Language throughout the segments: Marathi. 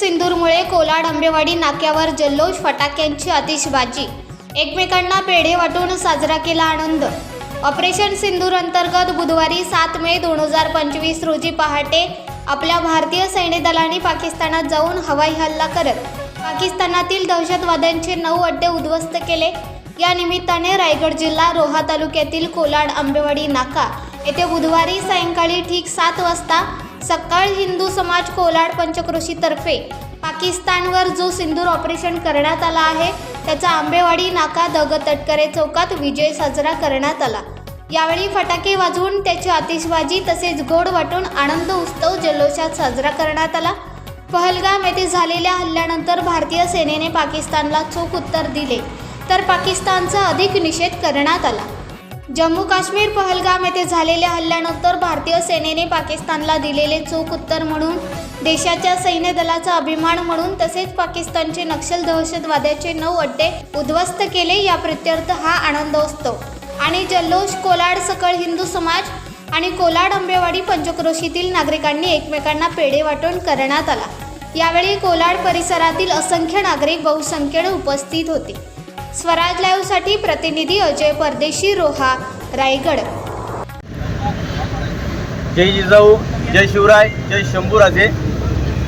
सिंदूरमुळे कोलाड आंबेवाडी नाक्यावर जल्लोष फटाक्यांची आतिषबाजी एकमेकांना पेढे वाटून साजरा केला आनंद. ऑपरेशन सिंदूर अंतर्गत बुधवारी सात मे दोन हजार पंचवीस रोजी पहाटे आपल्या भारतीय सैन्य दलाने पाकिस्तानात जाऊन हवाई हल्ला करत पाकिस्तानातील दहशतवाद्यांचे नऊ अड्डे उद्ध्वस्त केले. या निमित्ताने रायगड जिल्हा रोहा तालुक्यातील कोलाड आंबेवाडी नाका येथे बुधवारी सायंकाळी ठीक सात वाजता सकाळ हिंदू समाज कोलाड पंचक्रोशीतर्फे पाकिस्तानवर जो सिंदूर ऑपरेशन करण्यात आला आहे त्याचा आंबेवाडी नाका दग तटकरे चौकात विजय साजरा करण्यात आला. यावेळी फटाके वाजवून त्याची आतिषबाजी तसेच गोड वाटून आनंद उत्सव जल्लोषात साजरा करण्यात आला. पहलगाम येथे झालेल्या हल्ल्यानंतर भारतीय सेनेने पाकिस्तानला चोख उत्तर दिले तर पाकिस्तानचा अधिक निषेध करण्यात आला. जम्मू काश्मीर पहलगाम येथे झालेल्या हल्ल्यानंतर भारतीय सेनेने पाकिस्तानला दिलेले चोख उत्तर म्हणून देशाच्या सैन्य दलाचा अभिमान म्हणून तसेच पाकिस्तानचे नक्षल दहशतवाद्याचे नऊ अड्डे उद्ध्वस्त केले या प्रत्यर्थ हा आनंदोत्सव आणि जल्लोष कोलाड सकळ हिंदू समाज आणि कोलाड आंबेवाडी पंचक्रोशीतील नागरिकांनी एकमेकांना पेढे वाटून करण्यात आला. यावेळी कोलाड परिसरातील असंख्य नागरिक बहुसंख्येने उपस्थित होते. स्वराज लाईव्हसाठी प्रतिनिधी अजय परदेशी रोहा रायगड. जय जिजाऊ जय शिवराय जय शंभूराजे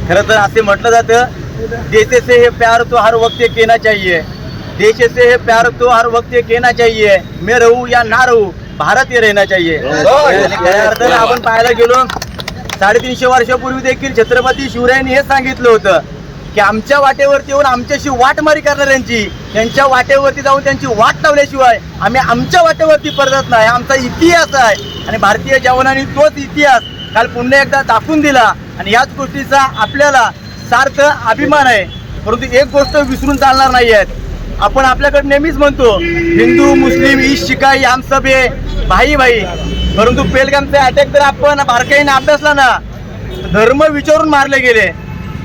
खरं तर असे म्हटलं जातं देश से है प्यार तो हर वक्त कहना चाहिए. देश से है प्यार तो हर वक्त कहना चाहिए. मैं रहू या ना रहू भारत हे रहना चाहिए. आणि खऱ्या अर्थानं आपण पाहायला गेलो साडेतीनशे वर्षापूर्वी देखील छत्रपती शिवरायांनी हे सांगितलं होतं. की आमच्या वाटेवरती येऊन आमच्याशी वाटमारी करणाऱ्यांची त्यांच्या वाटेवरती जाऊन त्यांची वाट लावल्याशिवाय आम्ही आमच्या वाटेवरती परतत नाही. आमचा इतिहास आहे. आणि भारतीय जवानांनी तोच इतिहास काल पुन्हा एकदा दाखवून दिला. आणि याच गोष्टीचा आपल्याला सार्थ अभिमान आहे. परंतु एक गोष्ट विसरून चालणार नाही आहेत आपण आपल्याकडे नेहमीच म्हणतो हिंदू मुस्लिम ईश शिकाई आम सब हे भाई भाई. परंतु पेलगामचा अटॅक जर आपण बारकाईने अभ्यासला ना. धर्म विचारून मारले गेले.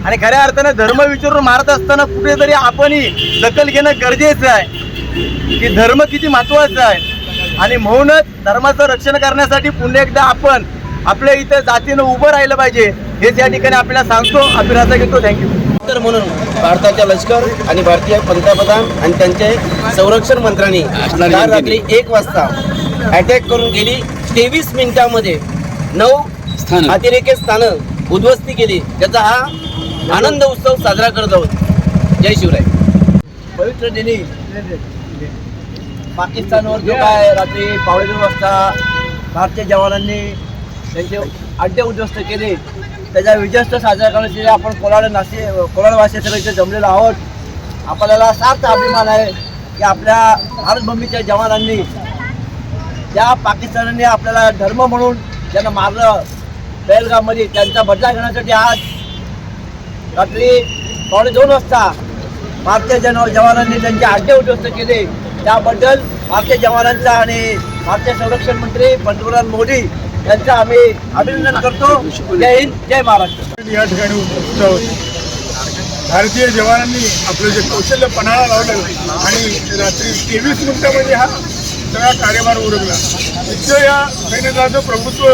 आणि खऱ्या अर्थानं धर्म विचारून मारत असताना कुठेतरी आपणही दखल घेणं गरजेचं आहे. की धर्म किती महत्त्वाचा आहे. आणि म्हणूनच धर्माचं रक्षण करण्यासाठी पुन्हा एकदा आपण आपल्या इथं जातीनं उभं राहिलं पाहिजे. हेच या ठिकाणी आपल्याला सांगतो अभिराजा घेतो थँक्यू तर म्हणून भारताच्या लष्कर आणि भारतीय पंतप्रधान आणि त्यांचे संरक्षण मंत्र्यांनी रात्री एक वाजता अटॅक करून गेली. तेवीस मिनिटांमध्ये नऊ अतिरेकी स्थानं उद्ध्वस्ती केली. त्याचा हा आनंद उत्सव साजरा करत आहोत. जय शिवराय. पवित्र दिनी पाकिस्तानवर जो काय रात्री पावणे वाजता भारतीय जवानांनी त्यांचे अड्डे उद्ध्वस्त केले त्याचा विजस्त साजरा करण्यासाठी आपण कोलाड नाशिक कोलाडवासी सगळं इथे जमलेलो आहोत. आपल्याला सार्थ अभिमान आहे की आपल्या भारतभूमीच्या जवानांनी ज्या पाकिस्तानाने आपल्याला धर्म म्हणून ज्यांना मारलं पहलगाममध्ये त्यांचा बदला घेण्यासाठी आज रात्री पावणे दोन वाजता भारतीय जन जवानांनी त्यांचे अड्डे उद्ध्वस्त केले. त्याबद्दल भारतीय जवानांचा आणि भारतीय संरक्षण मंत्री पंतप्रधान मोदी यांचं आम्ही अभिनंदन करतो. जय हिंद जय महाराष्ट्र. या ठिकाणी उपस्थित आहोत. भारतीय जवानांनी आपलं जे कौशल्य पणाला लावलं आणि रात्री तेवीस मिनिटामध्ये हा सगळा कार्यभार उरकला. इतकं या सैन्यदलाचं प्रभुत्व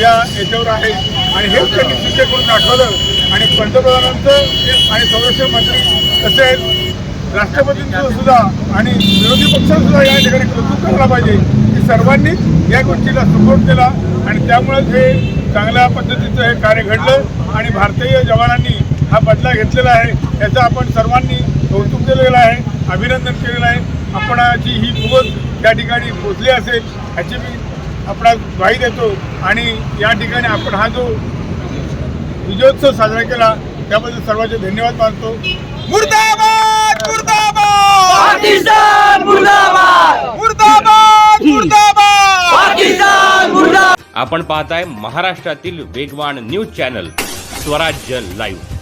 या याच्यावर आहे. आणि हेच त्यांनी सिद्ध करून दाखवलं आणि पंतप्रधानांचं आणि संरक्षण मंत्री तसेच राष्ट्रपतींचं सुद्धा आणि विरोधी पक्षांचं सुद्धा या ठिकाणी कौतुक करायला पाहिजे. की सर्वांनी या गोष्टीला सपोर्ट केला आणि त्यामुळेच हे चांगल्या पद्धतीचं हे कार्य घडलं आणि भारतीय जवानांनी हा बदला घेतलेला आहे. याचं आपण सर्वांनी कौतुक केलेलं आहे अभिनंदन केलेलं आहे. आपणाची ही दिवस या ठिकाणी पोचली असेल ह्याची मी आपणास ग्वाही देतो. आणि या ठिकाणी आपण हा जो विजयोत्सव साजरा केला. त्याबद्दल सर्वांचे धन्यवाद मानतो. मुर्दाबाद मुर्दाबाद! पाकिस्तान मुर्दाबाद मुर्दाबाद मुर्दाबाद! पाकिस्तान मुर्दाबाद! आपण पाहताय महाराष्ट्रातील वेगवान न्यूज चॅनल स्वराज्य लाईव्ह.